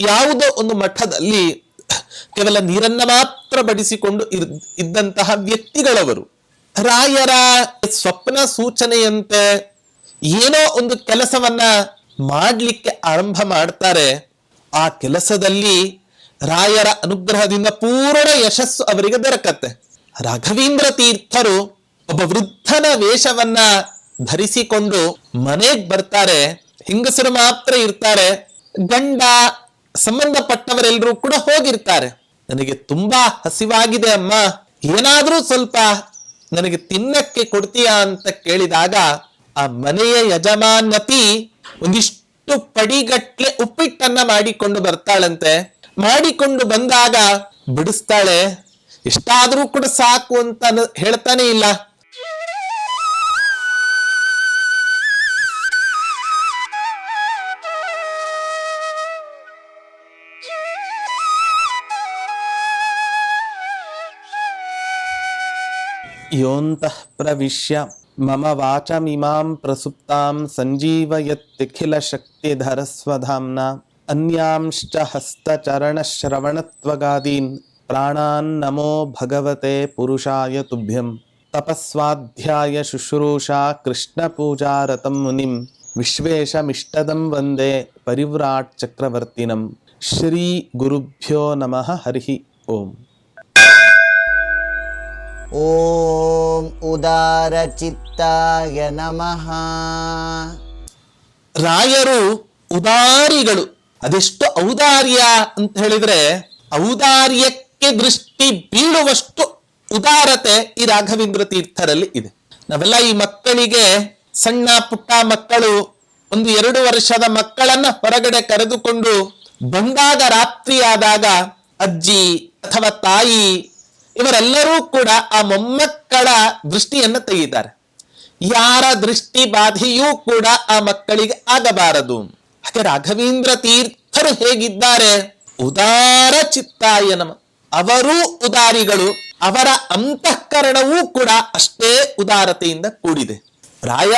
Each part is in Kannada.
ಯಾವುದೋ ಒಂದು ಮಠದಲ್ಲಿ ಕೇವಲ ನೀರನ್ನ ಮಾತ್ರ ಬಡಿಸಿಕೊಂಡು ಇದ್ದಂತಹ ವ್ಯಕ್ತಿಗಳವರು, ರಾಯರ ಸ್ವಪ್ನ ಸೂಚನೆಯಂತೆ ಏನೋ ಒಂದು ಕೆಲಸವನ್ನ ಮಾಡಲಿಕ್ಕೆ ಆರಂಭ ಮಾಡ್ತಾರೆ. ಆ ಕೆಲಸದಲ್ಲಿ ರಾಯರ ಅನುಗ್ರಹದಿಂದ ಪೂರ್ಣ ಯಶಸ್ಸು ಅವರಿಗೆ ದೊರಕತ್ತೆ. ರಾಘವೇಂದ್ರ ತೀರ್ಥರು ಒಬ್ಬ ವೃದ್ಧನ ವೇಷವನ್ನ ಧರಿಸಿಕೊಂಡು ಮನೆಗೆ ಬರ್ತಾರೆ. ಹೆಂಗಸರು ಮಾತ್ರ ಇರ್ತಾರೆ. ಗಂಡ ಸಂಬಂಧಪಟ್ಟವರೆಲ್ಲರೂ ಕೂಡ ಹೋಗಿರ್ತಾರೆ. ನನಗೆ ತುಂಬಾ ಹಸಿವಾಗಿದೆ ಅಮ್ಮ. ಏನಾದ್ರೂ ಸ್ವಲ್ಪ ನನಗೆ ತಿನ್ನಕ್ಕೆ ಕೊಡ್ತೀಯಾ ಅಂತ ಕೇಳಿದಾಗ ಆ ಮನೆಯ ಯಜಮಾನತಿ ಒಂದಿಷ್ಟು ಪಡಿಗಟ್ಲೆ ಉಪ್ಪಿಟ್ಟನ್ನ ಮಾಡಿಕೊಂಡು ಬರ್ತಾಳಂತೆ. ಮಾಡಿಕೊಂಡು ಬಂದಾಗ ಬಿಡಿಸ್ತಾಳೆ. ಎಷ್ಟಾದ್ರೂ ಕೂಡ ಸಾಕು ಅಂತ ಹೇಳ್ತಾನೆ ಇಲ್ಲ. योऽन्तः प्रविश्य మమ వాచమిమాం ప్రసుప్తాం సంజీవయత్తిఖిలశక్తిధరస్వధామ్న అన్యాంశ్చ హస్తచరణశ్రవణత్వగాదీన్ ప్రాణాన్ నమో భగవతే పురుషాయ తుభ్యం తపస్వాధ్యాయ శుశ్రూషా కృష్ణపూజారతం మునిం విశ్వేషమిష్టదం వందే పరివ్రాట్ చక్రవర్తినం శ్రీ గురుభ్యో నమ హరి ఓం ಓಂ ಉದಾರಚಿತ್ತಾಯ ನಮಃ ರಾಯರು ಉದಾರಿಗಳು. ಅದೆಷ್ಟು ಔದಾರ್ಯ ಅಂತ ಹೇಳಿದ್ರೆ, ಔದಾರ್ಯಕ್ಕೆ ದೃಷ್ಟಿ ಬೀಳುವಷ್ಟು ಉದಾರತೆ ಈ ರಾಘವೇಂದ್ರ ತೀರ್ಥರಲ್ಲಿ ಇದೆ. ನಾವೆಲ್ಲ ಈ ಮಕ್ಕಳಿಗೆ, ಸಣ್ಣ ಪುಟ್ಟ ಮಕ್ಕಳು, ಒಂದು ಎರಡು ವರ್ಷದ ಮಕ್ಕಳನ್ನ ಹೊರಗಡೆ ಕರೆದುಕೊಂಡು ಬಂದಾಗ, ರಾತ್ರಿಯಾದಾಗ ಅಜ್ಜಿ ಅಥವಾ ತಾಯಿ ಇವರೆಲ್ಲರೂ ಕೂಡ ಆ ಮೊಮ್ಮಕ್ಕಳ ದೃಷ್ಟಿಯನ್ನು ತೆಗೀತಾರೆ. ಯಾರ ದೃಷ್ಟಿ ಬಾಧೆಯೂ ಕೂಡ ಆ ಮಕ್ಕಳಿಗೆ ಆಗಬಾರದು. ಹಾಗೆ ರಾಘವೇಂದ್ರ ತೀರ್ಥರು ಹೇಗಿದ್ದಾರೆ? ಉದಾರ ಚಿತ್ತಾಯ ನಮ ಅವರೂ ಉದಾರಿಗಳು. ಅವರ ಅಂತಃಕರಣವೂ ಕೂಡ ಅಷ್ಟೇ ಉದಾರತೆಯಿಂದ ಕೂಡಿದೆ. ಪ್ರಾಯ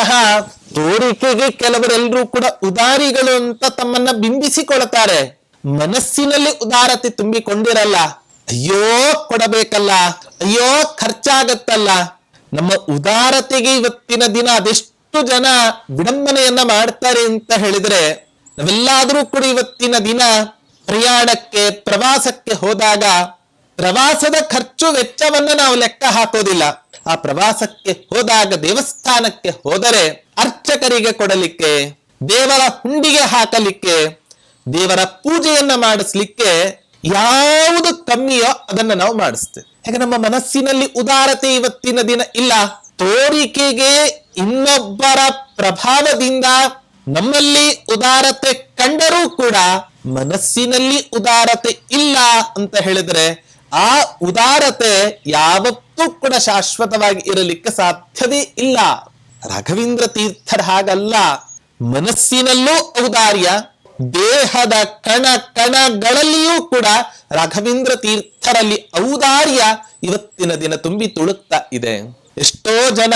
ತೋರಿಕೆಗೆ ಕೆಲವರೆಲ್ಲರೂ ಕೂಡ ಉದಾರಿಗಳು ಅಂತ ತಮ್ಮನ್ನ ಬಿಂಬಿಸಿಕೊಳ್ತಾರೆ. ಮನಸ್ಸಿನಲ್ಲಿ ಉದಾರತೆ ತುಂಬಿಕೊಂಡಿರಲ್ಲ. ಅಯ್ಯೋ, ಕೊಡಬೇಕಲ್ಲ. ಅಯ್ಯೋ, ಖರ್ಚಾಗತ್ತಲ್ಲ. ನಮ್ಮ ಉದಾರತೆಗೆ ಇವತ್ತಿನ ದಿನ ಅದೆಷ್ಟು ಜನ ವಿಡಂಬನೆಯನ್ನ ಮಾಡ್ತಾರೆ ಅಂತ ಹೇಳಿದ್ರೆ, ನಾವೆಲ್ಲಾದ್ರೂ ಕೂಡ ಇವತ್ತಿನ ದಿನ ಪ್ರಯಾಣಕ್ಕೆ, ಪ್ರವಾಸಕ್ಕೆ ಹೋದಾಗ ಪ್ರವಾಸದ ಖರ್ಚು ವೆಚ್ಚವನ್ನ ನಾವು ಲೆಕ್ಕ ಹಾಕೋದಿಲ್ಲ. ಆ ಪ್ರವಾಸಕ್ಕೆ ಹೋದಾಗ, ದೇವಸ್ಥಾನಕ್ಕೆ ಹೋದರೆ ಅರ್ಚಕರಿಗೆ ಕೊಡಲಿಕ್ಕೆ, ದೇವರ ಹುಂಡಿಗೆ ಹಾಕಲಿಕ್ಕೆ, ದೇವರ ಪೂಜೆಯನ್ನ ಮಾಡಿಸ್ಲಿಕ್ಕೆ ಯಾವುದು ಕಮ್ಮಿಯೋ ಅದನ್ನ ನಾವು ಮಾಡಿಸ್ತೇವೆ. ಹಾಗೆ ನಮ್ಮ ಮನಸ್ಸಿನಲ್ಲಿ ಉದಾರತೆ ಇವತ್ತಿನ ದಿನ ಇಲ್ಲ. ತೋರಿಕೆಗೆ ಇನ್ನೊಬ್ಬರ ಪ್ರಭಾವದಿಂದ ನಮ್ಮಲ್ಲಿ ಉದಾರತೆ ಕಂಡರೂ ಕೂಡ ಮನಸ್ಸಿನಲ್ಲಿ ಉದಾರತೆ ಇಲ್ಲ ಅಂತ ಹೇಳಿದ್ರೆ ಆ ಉದಾರತೆ ಯಾವತ್ತೂ ಕೂಡ ಶಾಶ್ವತವಾಗಿ ಇರಲಿಕ್ಕೆ ಸಾಧ್ಯವೇ ಇಲ್ಲ. ರಾಘವೇಂದ್ರ ತೀರ್ಥರ ಹಾಗಲ್ಲ. ಮನಸ್ಸಿನಲ್ಲೂ ಔದಾರ್ಯ ದೇಹದ ಕಣ ಕಣಗಳಲ್ಲಿಯೂ ಕೂಡ ರಾಘವೇಂದ್ರ ತೀರ್ಥರಲ್ಲಿ ಔದಾರ್ಯ ಇವತ್ತಿನ ದಿನ ತುಂಬಿ ತುಳುಕ್ತಾ ಇದೆ. ಎಷ್ಟೋ ಜನ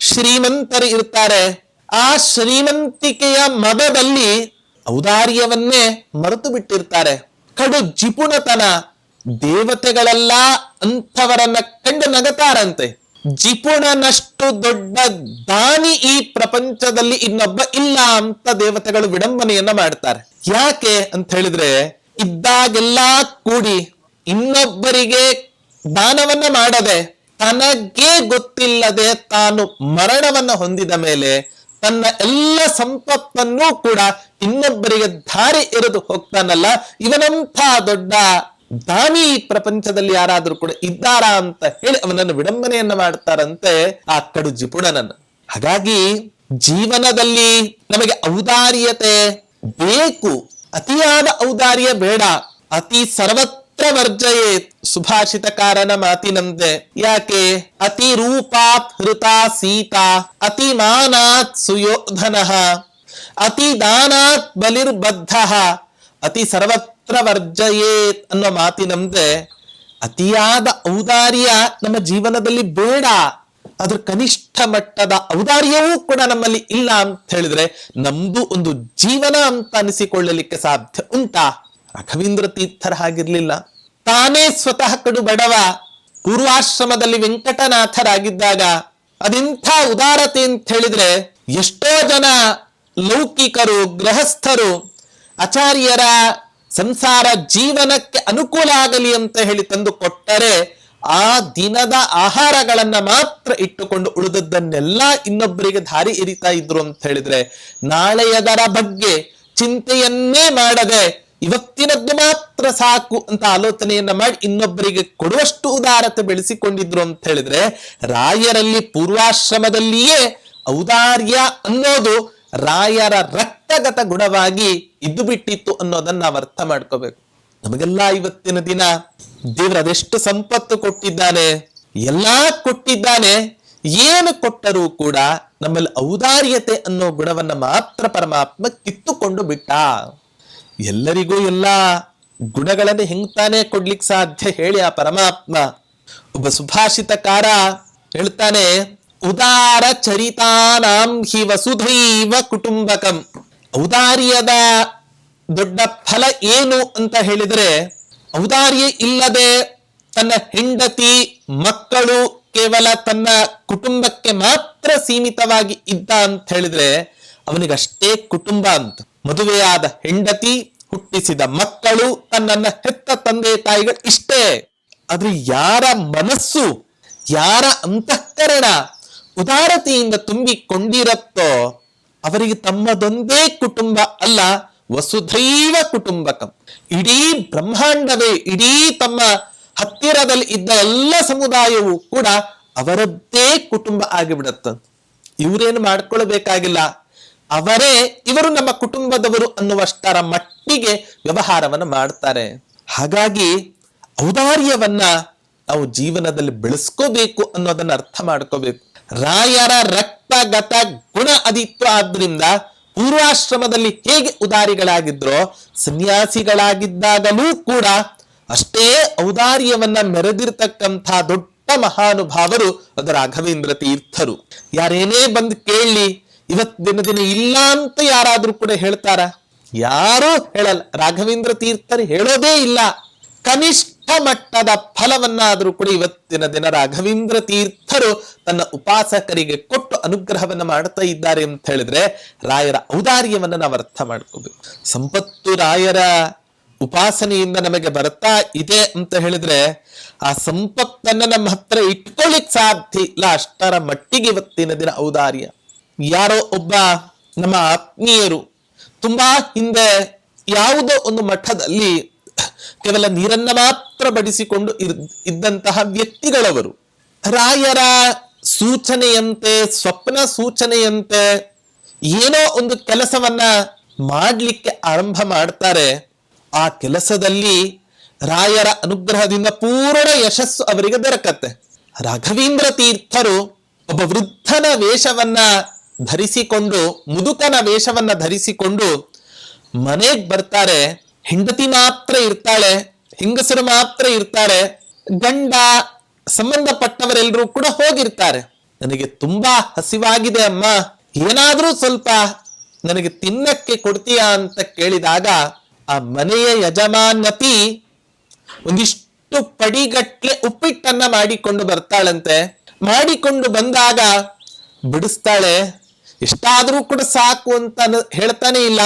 ಶ್ರೀಮಂತರು ಇರ್ತಾರೆ. ಆ ಶ್ರೀಮಂತಿಕೆಯ ಮದದಲ್ಲಿ ಔದಾರ್ಯವನ್ನೇ ಮರೆತು ಬಿಟ್ಟಿರ್ತಾರೆ. ಕಡು ಜಿಪುಣತನ ದೇವತೆಗಳೆಲ್ಲ ಅಂಥವರನ್ನ ಕಂಡು ನಗತಾರಂತೆ. ಜಿಪುಣನಷ್ಟು ದೊಡ್ಡ ದಾನಿ ಈ ಪ್ರಪಂಚದಲ್ಲಿ ಇನ್ನೊಬ್ಬ ಇಲ್ಲ ಅಂತ ದೇವತೆಗಳು ವಿಡಂಬನೆಯನ್ನ ಮಾಡ್ತಾರೆ. ಯಾಕೆ ಅಂತ ಹೇಳಿದ್ರೆ, ಇದ್ದಾಗೆಲ್ಲ ಕೂಡಿ ಇನ್ನೊಬ್ಬರಿಗೆ ದಾನವನ್ನ ಮಾಡದೆ ತನಗೇ ಗೊತ್ತಿಲ್ಲದೆ ತಾನು ಮರಣವನ್ನ ಹೊಂದಿದ ಮೇಲೆ ತನ್ನ ಎಲ್ಲ ಸಂಪತ್ತನ್ನೂ ಕೂಡ ಇನ್ನೊಬ್ಬರಿಗೆ ಧಾರೆ ಎರೆದು ಹೋಗ್ತಾನಲ್ಲ, ಇವನಂಥ ದೊಡ್ಡ ದಾನಿ ಪ್ರಪಂಚದಲ್ಲಿ ಯಾರಾದರೂ ಕೂಡ ಇದ್ದಾರಾ ಅಂತ ಹೇಳಿ ಅವನನ್ನು ವಿಡಂಬನೆಯನ್ನ ಮಾಡ್ತಾರಂತೆ ಆ ಕಡು ಜಿಪುಣನನ್ನು ಹಾಗಾಗಿ ಜೀವನದಲ್ಲಿ ನಮಗೆ ಔದಾರ್ಯತೆ ಬೇಕು. ಅತಿಯಾದ ಔದಾರ್ಯ ಬೇಡ. ಅತಿ ಸರ್ವತ್ರ ವರ್ಜಯೇ. ಸುಭಾಷಿತಕಾರನ ಮಾತಿನಂತೆ. ಯಾಕೆ? ಅತಿ ರೂಪಾತ್ ಹೃತಾ ಸೀತಾ. ಅತಿ ಮಾನಾತ್ ಸುಯೋಧನಃ. ಅತಿ ದಾನಾತ್ ಬಲಿರ್ಬದ್ಧ. ಅತಿ ಸರ್ವತ್ರ ವರ್ಜಯೇತ್ ಅನ್ನೋ ಮಾತಿನಂತೆ ಅತಿಯಾದ ಔದಾರ್ಯ ನಮ್ಮ ಜೀವನದಲ್ಲಿ ಬೇಡ. ಅದ್ರ ಕನಿಷ್ಠ ಮಟ್ಟದ ಔದಾರ್ಯವೂ ಕೂಡ ನಮ್ಮಲ್ಲಿ ಇಲ್ಲ ಅಂತ ಹೇಳಿದ್ರೆ ನಮ್ದು ಒಂದು ಜೀವನ ಅಂತ ಅನಿಸಿಕೊಳ್ಳಲಿಕ್ಕೆ ಸಾಧ್ಯ ಉಂಟಾ? ರಘವೀಂದ್ರ ತೀರ್ಥರ ಹಾಗಿರ್ಲಿಲ್ಲ. ತಾನೇ ಸ್ವತಃ ಕಡು ಬಡವ. ಪೂರ್ವಾಶ್ರಮದಲ್ಲಿ ವೆಂಕಟನಾಥರಾಗಿದ್ದಾಗ ಅದೆಂಥ ಉದಾರತೆ ಅಂತ ಹೇಳಿದ್ರೆ ಎಷ್ಟೋ ಜನ ಲೌಕಿಕರು, ಗೃಹಸ್ಥರು, ಆಚಾರ್ಯರ ಸಂಸಾರ ಜೀವನಕ್ಕೆ ಅನುಕೂಲ ಆಗಲಿ ಅಂತ ಹೇಳಿ ತಂದು ಕೊಟ್ಟರೆ ಆ ದಿನದ ಆಹಾರಗಳನ್ನ ಮಾತ್ರ ಇಟ್ಟುಕೊಂಡು ಉಳಿದದ್ದನ್ನೆಲ್ಲ ಇನ್ನೊಬ್ಬರಿಗೆ ದಾರಿ ಇರಿತಾ ಇದ್ರು ಅಂತ ಹೇಳಿದ್ರೆ ನಾಳೆಯದರ ಬಗ್ಗೆ ಚಿಂತೆಯನ್ನೇ ಮಾಡದೆ ಇವತ್ತಿನದ್ದು ಮಾತ್ರ ಸಾಕು ಅಂತ ಆಲೋಚನೆಯನ್ನ ಮಾಡಿ ಇನ್ನೊಬ್ಬರಿಗೆ ಕೊಡುವಷ್ಟು ಉದಾರತೆ ಬೆಳೆಸಿಕೊಂಡಿದ್ರು ಅಂತ ಹೇಳಿದ್ರೆ ರಾಯರಲ್ಲಿ ಪೂರ್ವಾಶ್ರಮದಲ್ಲಿಯೇ ಔದಾರ್ಯ ಅನ್ನೋದು ರಾಯರ ರಕ್ತಗತ ಗುಣವಾಗಿ ಇದ್ದು ಬಿಟ್ಟಿತ್ತು ಅನ್ನೋದನ್ನ ನಾವು ಅರ್ಥ ಮಾಡ್ಕೋಬೇಕು. ನಮಗೆಲ್ಲ ಇವತ್ತಿನ ದಿನ ದೇವ್ರ ಅದೆಷ್ಟು ಸಂಪತ್ತು ಕೊಟ್ಟಿದ್ದಾನೆ, ಎಲ್ಲಾ ಕೊಟ್ಟಿದ್ದಾನೆ, ಏನು ಕೊಟ್ಟರೂ ಕೂಡ ನಮ್ಮಲ್ಲಿ ಔದಾರ್ಯತೆ ಅನ್ನೋ ಗುಣವನ್ನ ಮಾತ್ರ ಪರಮಾತ್ಮ ಕಿತ್ತುಕೊಂಡು ಬಿಟ್ಟ. ಎಲ್ಲರಿಗೂ ಎಲ್ಲ ಗುಣಗಳನ್ನು ಹೆಂಗ್ ತಾನೇ ಕೊಡ್ಲಿಕ್ಕೆ ಸಾಧ್ಯ ಹೇಳಿ ಆ ಪರಮಾತ್ಮ. ಒಬ್ಬ ಸುಭಾಷಿತಕಾರ ಹೇಳ್ತಾನೆ, ಉದಾರ ಚರಿತಾನಾಂ ಹಿ ವಸುಧೈವ ಕುಟುಂಬಕಂ. ಔದಾರ್ಯದ ದೊಡ್ಡ ಫಲ ಏನು ಅಂತ ಹೇಳಿದರೆ, ಔದಾರ್ಯ ಇಲ್ಲದೆ ತನ್ನ ಹೆಂಡತಿ, ಮಕ್ಕಳು ಕೇವಲ ತನ್ನ ಕುಟುಂಬಕ್ಕೆ ಮಾತ್ರ ಸೀಮಿತವಾಗಿ ಇದ್ದ ಅಂತ ಹೇಳಿದ್ರೆ, ಅವನಿಗಷ್ಟೇ ಕುಟುಂಬ ಅಂತ. ಮದುವೆಯಾದ ಹೆಂಡತಿ, ಹುಟ್ಟಿಸಿದ ಮಕ್ಕಳು, ತನ್ನನ್ನ ಹೆತ್ತ ತಂದೆ ತಾಯಿಗಳು ಇಷ್ಟೇ. ಆದ್ರೆ ಯಾರ ಮನಸ್ಸು, ಯಾರ ಅಂತಃಕರಣ ಉದಾರತೆಯಿಂದ ತುಂಬಿಕೊಂಡಿರತ್ತೋ ಅವರಿಗೆ ತಮ್ಮದೊಂದೇ ಕುಟುಂಬ ಅಲ್ಲ, ವಸುಧೈವ ಕುಟುಂಬಕಂ. ಇಡೀ ಬ್ರಹ್ಮಾಂಡವೇ, ಇಡೀ ತಮ್ಮ ಹತ್ತಿರದಲ್ಲಿ ಇದ್ದ ಎಲ್ಲ ಸಮುದಾಯವು ಕೂಡ ಅವರದ್ದೇ ಕುಟುಂಬ ಆಗಿಬಿಡತ್ತ. ಇವರೇನು ಮಾಡ್ಕೊಳ್ಬೇಕಾಗಿಲ್ಲ. ಅವರೇ ಇವರು ನಮ್ಮ ಕುಟುಂಬದವರು ಅನ್ನುವಷ್ಟರ ಮಟ್ಟಿಗೆ ವ್ಯವಹಾರವನ್ನ ಮಾಡ್ತಾರೆ. ಹಾಗಾಗಿ ಔದಾರ್ಯವನ್ನ ನಾವು ಜೀವನದಲ್ಲಿ ಬೆಳೆಸ್ಕೋಬೇಕು ಅನ್ನೋದನ್ನ ಅರ್ಥ ಮಾಡ್ಕೋಬೇಕು. ರಾಯರ ರಕ್ತಗತ ಗುಣ ಅದಿತ್ತು ಆದ್ರಿಂದ ಪೂರ್ವಾಶ್ರಮದಲ್ಲಿ ಹೇಗೆ ಉದಾರಿಗಳಾಗಿದ್ರೋ, ಸನ್ಯಾಸಿಗಳಾಗಿದ್ದಾಗಲೂ ಕೂಡ ಅಷ್ಟೇ ಔದಾರ್ಯವನ್ನ ಮೆರೆದಿರ್ತಕ್ಕಂಥ ದೊಡ್ಡ ಮಹಾನುಭಾವರು ಅದು ರಾಘವೇಂದ್ರ ತೀರ್ಥರು. ಯಾರೇನೇ ಬಂದು ಕೇಳಲಿ ಇವತ್ ದಿನ ದಿನ ಇಲ್ಲ ಅಂತ ಯಾರಾದ್ರೂ ಕೂಡ ಹೇಳ್ತಾರ? ಯಾರೂ ಹೇಳಲ್ಲ. ರಾಘವೇಂದ್ರ ತೀರ್ಥರು ಹೇಳೋದೇ ಇಲ್ಲ. ಕನಿಷ್ಠ ಮಟ್ಟದ ಫಲವನ್ನಾದರೂ ಕೂಡ ಇವತ್ತಿನ ದಿನ ರಾಘವೇಂದ್ರ ತೀರ್ಥರು ತನ್ನ ಉಪಾಸಕರಿಗೆ ಕೊಟ್ಟು ಅನುಗ್ರಹವನ್ನ ಮಾಡ್ತಾ ಇದ್ದಾರೆ ಅಂತ ಹೇಳಿದ್ರೆ ರಾಯರ ಔದಾರ್ಯವನ್ನ ನಾವು ಅರ್ಥ ಮಾಡ್ಕೋಬೇಕು. ಸಂಪತ್ತು ರಾಯರ ಉಪಾಸನೆಯಿಂದ ನಮಗೆ ಬರ್ತಾ ಇದೆ ಅಂತ ಹೇಳಿದ್ರೆ ಆ ಸಂಪತ್ತನ್ನ ನಮ್ಮ ಹತ್ರ ಇಟ್ಕೊಳ್ಳಿಕ್ ಸಾಧ್ಯ ಇಲ್ಲ. ಅಷ್ಟರ ಮಟ್ಟಿಗೆ ಇವತ್ತಿನ ದಿನ ಔದಾರ್ಯ. ಯಾರೋ ಒಬ್ಬ ನಮ್ಮ ಆತ್ಮೀಯರು ತುಂಬಾ ಹಿಂದೆ ಯಾವುದೋ ಒಂದು ಮಠದಲ್ಲಿ ಕೇವಲ ನೀರನ್ನ ಮಾತ್ರ ಬಡಿಸಿಕೊಂಡು ಇದ್ದಂತಹ ವ್ಯಕ್ತಿಗಳವರು, ರಾಯರ ಸೂಚನೆಯಂತೆ, ಸ್ವಪ್ನ ಸೂಚನೆಯಂತೆ ಏನೋ ಒಂದು ಕೆಲಸವನ್ನ ಮಾಡ್ಲಿಕ್ಕೆ ಆರಂಭ ಮಾಡ್ತಾರೆ. ಆ ಕೆಲಸದಲ್ಲಿ ರಾಯರ ಅನುಗ್ರಹದಿಂದ ಪೂರ್ಣ ಯಶಸ್ಸು ಅವರಿಗೆ ದೊರಕತ್ತೆ. ರಾಘವೇಂದ್ರ ತೀರ್ಥರು ಒಬ್ಬ ವೃದ್ಧನ ವೇಷವನ್ನ ಧರಿಸಿಕೊಂಡು, ಮುದುಕನ ವೇಷವನ್ನ ಧರಿಸಿಕೊಂಡು ಮನೆಗೆ ಬರ್ತಾರೆ. ಹೆಂಡತಿ ಮಾತ್ರ ಇರ್ತಾಳೆ, ಹೆಂಗಸರು ಮಾತ್ರ ಇರ್ತಾರೆ, ಗಂಡ ಸಂಬಂಧಪಟ್ಟವರೆಲ್ಲರೂ ಕೂಡ ಹೋಗಿರ್ತಾರೆ. ನನಗೆ ತುಂಬಾ ಹಸಿವಾಗಿದೆ ಅಮ್ಮ. ಏನಾದ್ರೂ ಸ್ವಲ್ಪ ನನಗೆ ತಿನ್ನಕ್ಕೆ ಕೊಡ್ತೀಯಾ ಅಂತ ಕೇಳಿದಾಗ ಆ ಮನೆಯ ಯಜಮಾನತಿ ಒಂದಿಷ್ಟು ಪಡಿಗಟ್ಲೆ ಉಪ್ಪಿಟ್ಟನ್ನ ಮಾಡಿಕೊಂಡು ಬರ್ತಾಳಂತೆ. ಮಾಡಿಕೊಂಡು ಬಂದಾಗ, ಬಿಡಿಸ್ತಾಳೆ, ಎಷ್ಟಾದ್ರೂ ಕೂಡ ಸಾಕು ಅಂತ ಹೇಳ್ತಾನೆ ಇಲ್ಲ.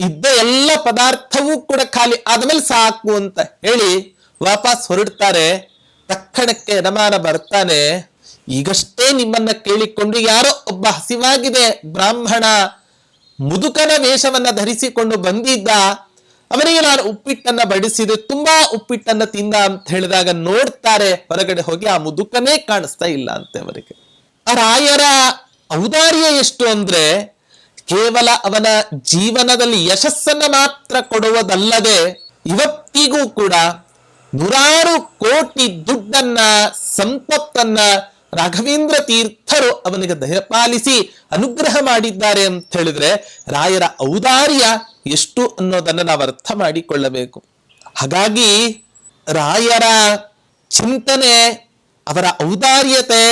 ಇದ್ದ ಎಲ್ಲ ಪದಾರ್ಥವೂ ಕೂಡ ಖಾಲಿ ಆದ್ಮೇಲೆ ಸಾಕು ಅಂತ ಹೇಳಿ ವಾಪಸ್ ಹೊರಡ್ತಾರೆ. ತಕ್ಷಣಕ್ಕೆ ಯಜಮಾನ ಬರ್ತಾನೆ. ಈಗಷ್ಟೇ ನಿಮ್ಮನ್ನ ಕೇಳಿಕೊಂಡು ಯಾರೋ ಒಬ್ಬ ಹಸಿವಾಗಿದೆ ಬ್ರಾಹ್ಮಣ ಮುದುಕನ ವೇಷವನ್ನ ಧರಿಸಿಕೊಂಡು ಬಂದಿದ್ದ. ಅವನಿಗೆ ನಾನು ಉಪ್ಪಿಟ್ಟನ್ನ ಬಡಿಸಿದೆ, ತುಂಬಾ ಉಪ್ಪಿಟ್ಟನ್ನ ತಿಂದ ಅಂತ ಹೇಳಿದಾಗ ನೋಡ್ತಾರೆ. ಹೊರಗಡೆ ಹೋಗಿ ಆ ಮುದುಕನೇ ಕಾಣಿಸ್ತಾ ಇಲ್ಲ ಅಂತೆ ಅವರಿಗೆ. ಆ ರಾಯರ ಔದಾರ್ಯ ಎಷ್ಟು ಅಂದ್ರೆ ಕೇವಲ ಅವನ ಜೀವನದಲ್ಲಿ ಯಶಸ್ಸನ್ನು ಮಾತ್ರ ಕೊಡುವುದಲ್ಲದೆ ಇವತ್ತಿಗೂ ಕೂಡ ನೂರಾರು ಕೋಟಿ ದುಡ್ಡನ್ನ, ಸಂಪತ್ತನ್ನ ರಾಘವೇಂದ್ರ ತೀರ್ಥರು ಅವನಿಗೆ ದಯಪಾಲಿಸಿ ಅನುಗ್ರಹ ಮಾಡಿದ್ದಾರೆ ಅಂತ ಹೇಳಿದ್ರೆ ರಾಯರ ಔದಾರ್ಯ ಎಷ್ಟು ಅನ್ನೋದನ್ನ ನಾವು ಅರ್ಥ ಮಾಡಿಕೊಳ್ಳಬೇಕು. ಹಾಗಾಗಿ ರಾಯರ ಚಿಂತನೆ, ಅವರ ಔದಾರ್ಯತೆ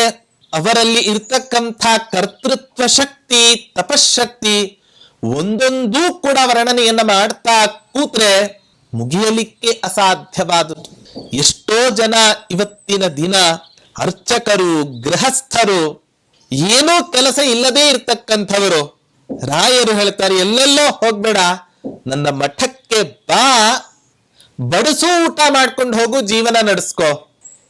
ಅವರಲ್ಲಿ ಇರ್ತಕ್ಕಂಥ ಕರ್ತೃತ್ವ ಶಕ್ತಿ, ತಪಶಕ್ತಿ ಒಂದೊಂದೂ ಕೂಡ ವರ್ಣನೆಯನ್ನ ಮಾಡ್ತಾ ಕೂತ್ರೆ ಮುಗಿಯಲಿಕ್ಕೆ ಅಸಾಧ್ಯವಾದದ್ದು. ಎಷ್ಟೋ ಜನ ಇವತ್ತಿನ ದಿನ ಅರ್ಚಕರು, ಗೃಹಸ್ಥರು, ಏನೂ ಕೆಲಸ ಇಲ್ಲದೆ ಇರ್ತಕ್ಕಂಥವರು, ರಾಯರು ಹೇಳ್ತಾರೆ, ಎಲ್ಲೆಲ್ಲೋ ಹೋಗ್ಬೇಡ, ನನ್ನ ಮಠಕ್ಕೆ ಬಾ, ಬಡಿಸು ಊಟ ಮಾಡ್ಕೊಂಡು ಹೋಗು, ಜೀವನ ನಡೆಸ್ಕೋ.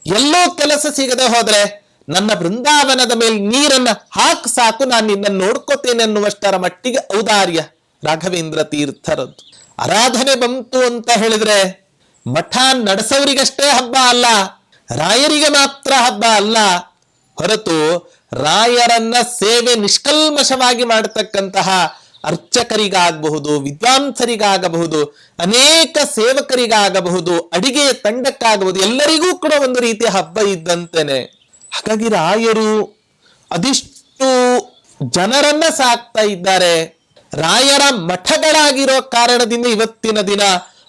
ಎಲ್ಲೋ ಕೆಲಸ ಸಿಗದೆ ಹೋದ್ರೆ ನನ್ನ ಬೃಂದಾವನದ ಮೇಲೆ ನೀರನ್ನು ಹಾಕ್ ಸಾಕು, ನಾನು ನಿನ್ನನ್ನು ನೋಡ್ಕೋತೇನೆ ಅನ್ನುವಷ್ಟರ ಮಟ್ಟಿಗೆ ಔದಾರ್ಯ ರಾಘವೇಂದ್ರ ತೀರ್ಥರದ್ದು. ಆರಾಧನೆ ಬಂತು ಅಂತ ಹೇಳಿದ್ರೆ, ಮಠ ನಡೆಸೋರಿಗಷ್ಟೇ ಹಬ್ಬ ಅಲ್ಲ, ರಾಯರಿಗೆ ಮಾತ್ರ ಹಬ್ಬ ಅಲ್ಲ. ಹೊರತು ರಾಯರನ್ನ ಸೇವೆ ನಿಷ್ಕಲ್ಮಶವಾಗಿ ಮಾಡತಕ್ಕಂತಹ ಅರ್ಚಕರಿಗಾಗಬಹುದು, ವಿದ್ವಾಂಸರಿಗಾಗಬಹುದು, ಅನೇಕ ಸೇವಕರಿಗಾಗಬಹುದು, ಅಡಿಗೆಯ ತಂಡಕ್ಕಾಗಬಹುದು, ಎಲ್ಲರಿಗೂ ಕೂಡ ಒಂದು ರೀತಿಯ ಹಬ್ಬ ಇದ್ದಂತೆನೆ. ಹಾಗಾಗಿ ರಾಯರು ಅದಿಷ್ಟು ಜನರನ್ನ ಸಾಕ್ತಾ ಇದ್ದಾರೆ. ರಾಯರ ಮಠಗಳಾಗಿರೋ ಕಾರಣದಿಂದ ಇವತ್ತಿನ ದಿನ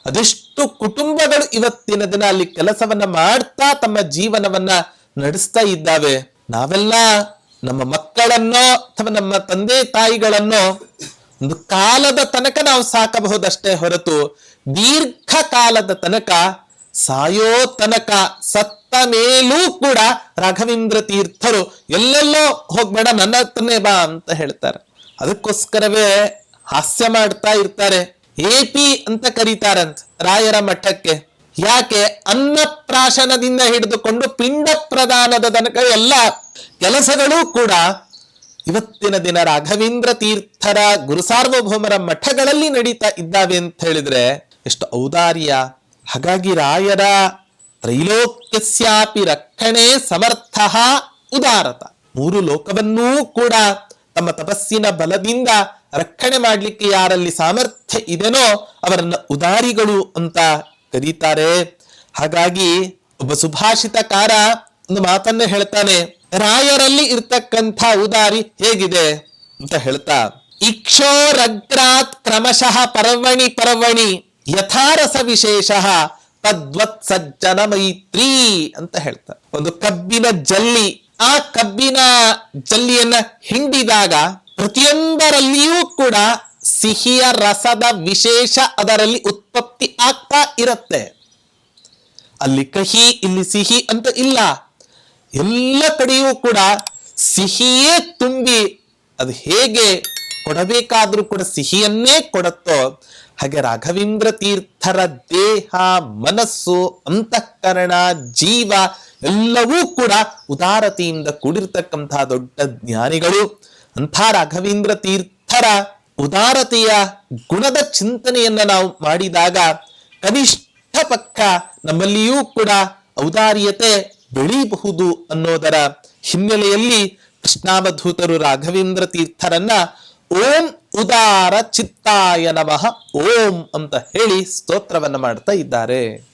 ಅದೆಷ್ಟು ಕುಟುಂಬಗಳು ಇವತ್ತಿನ ದಿನ ಅಲ್ಲಿ ಕೆಲಸವನ್ನ ಮಾಡ್ತಾ ತಮ್ಮ ಜೀವನವನ್ನ ನಡೆಸ್ತಾ ಇದ್ದಾವೆ. ನಾವೆಲ್ಲ ನಮ್ಮ ಮಕ್ಕಳನ್ನೋ ಅಥವಾ ನಮ್ಮ ತಂದೆ ತಾಯಿಗಳನ್ನೋ ಒಂದು ಕಾಲದ ತನಕ ನಾವು ಸಾಕಬಹುದಷ್ಟೇ ಹೊರತು ದೀರ್ಘ ಕಾಲದ ತನಕ ಸಾಯೋ ತನಕ ಸತ್ತ ಮೇಲೂ ಕೂಡ ರಾಘವೇಂದ್ರ ತೀರ್ಥರು ಎಲ್ಲೆಲ್ಲೋ ಹೋಗ್ಬೇಡ, ನನ್ನ ಹತ್ರನೇ ಬಾ ಅಂತ ಹೇಳ್ತಾರೆ. ಅದಕ್ಕೋಸ್ಕರವೇ ಹಾಸ್ಯ ಮಾಡ್ತಾ ಇರ್ತಾರೆ. ಎಪಿ ಅಂತ ಕರೀತಾರಂತ ರಾಯರ ಮಠಕ್ಕೆ. ಯಾಕೆ? ಅನ್ನಪ್ರಾಶನದಿಂದ ಹಿಡಿದುಕೊಂಡು ಪಿಂಡ ಪ್ರದಾನದ ತನಕ ಎಲ್ಲ ಕೆಲಸಗಳೂ ಕೂಡ ಇವತ್ತಿನ ದಿನ ರಾಘವೇಂದ್ರ ತೀರ್ಥರ ಗುರುಸಾರ್ವಭೌಮರ ಮಠಗಳಲ್ಲಿ ನಡೀತಾ ಇದ್ದಾವೆ ಅಂತ ಹೇಳಿದ್ರೆ ಎಷ್ಟು ಔದಾರ್ಯ. ಹಾಗಾಗಿ ರಾಯರ ತ್ರೈಲೋಕ್ಯಸ್ಯಾಪಿ ರಕ್ಷಣೆ ಸಮರ್ಥ ಉದಾರತ. ಮೂರು ಲೋಕವನ್ನೂ ಕೂಡ ತಮ್ಮ ತಪಸ್ಸಿನ ಬಲದಿಂದ ರಕ್ಷಣೆ ಮಾಡಲಿಕ್ಕೆ ಯಾರಲ್ಲಿ ಸಾಮರ್ಥ್ಯ ಇದೆನೋ ಅವರನ್ನ ಉದಾರಿಗಳು ಅಂತ ಕರೀತಾರೆ. ಹಾಗಾಗಿ ಒಬ್ಬ ಸುಭಾಷಿತಕಾರ ಒಂದು ಮಾತನ್ನ ಹೇಳ್ತಾನೆ, ರಾಯರಲ್ಲಿ ಇರ್ತಕ್ಕಂಥ ಉದಾರಿ ಹೇಗಿದೆ? ಅಂತ ಹೇಳ್ತಾ ಇಕ್ಷೋರಗ್ರಾತ್ ಕ್ರಮಶಃ ಪರ್ವಣಿ ಪರ್ವಣಿ ಯಥಾರಸ ವಿಶೇಷ ತದ್ವತ್ ಸಜ್ಜನ ಮೈತ್ರಿ ಅಂತ ಹೇಳ್ತಾರೆ. ಒಂದು ಕಬ್ಬಿನ ಜಲ್ಲಿ, ಆ ಕಬ್ಬಿನ ಜಲ್ಲಿಯನ್ನ ಹಿಂಡಿದಾಗ ಪ್ರತಿಯೊಂದರಲ್ಲಿಯೂ ಕೂಡ ಸಿಹಿಯ ರಸದ ವಿಶೇಷ ಅದರಲ್ಲಿ ಉತ್ಪತ್ತಿ ಆಗ್ತಾ ಇರುತ್ತೆ. ಅಲ್ಲಿ ಕಹಿ, ಇಲ್ಲಿ ಸಿಹಿ ಅಂತ ಇಲ್ಲ. ಎಲ್ಲ ಕಡೆಯೂ ಕೂಡ ಸಿಹಿಯೇ ತುಂಬಿ ಅದು ಹೇಗೆ ಕೊಡಬೇಕಾದ್ರೂ ಕೂಡ ಸಿಹಿಯನ್ನೇ ಕೊಡುತ್ತೋ ಹಾಗೆ ರಾಘವೇಂದ್ರ ತೀರ್ಥರ ದೇಹ, ಮನಸ್ಸು, ಅಂತಃಕರಣ, ಜೀವ ಎಲ್ಲವೂ ಕೂಡ ಉದಾರತೆಯಿಂದ ಕೂಡಿರ್ತಕ್ಕಂತಹ ದೊಡ್ಡ ಜ್ಞಾನಿಗಳು. ಅಂಥ ರಾಘವೇಂದ್ರ ತೀರ್ಥರ ಉದಾರತೆಯ ಗುಣದ ಚಿಂತನೆಯನ್ನ ನಾವು ಮಾಡಿದಾಗ ಕನಿಷ್ಠ ಪಕ್ಕ ನಮ್ಮಲ್ಲಿಯೂ ಕೂಡ ಔದಾರ್ಯತೆ ಬೆಳೀಬಹುದು ಅನ್ನೋದರ ಹಿನ್ನೆಲೆಯಲ್ಲಿ ಕೃಷ್ಣಾವಧೂತರು ರಾಘವೇಂದ್ರ ತೀರ್ಥರನ್ನ ಓಂ ಉದಾರ ಚಿತ್ತಾಯ ನಮಃ ಓಂ ಅಂತ ಹೇಳಿ ಸ್ತೋತ್ರವನ್ನು ಮಾಡ್ತಾ ಇದ್ದಾರೆ.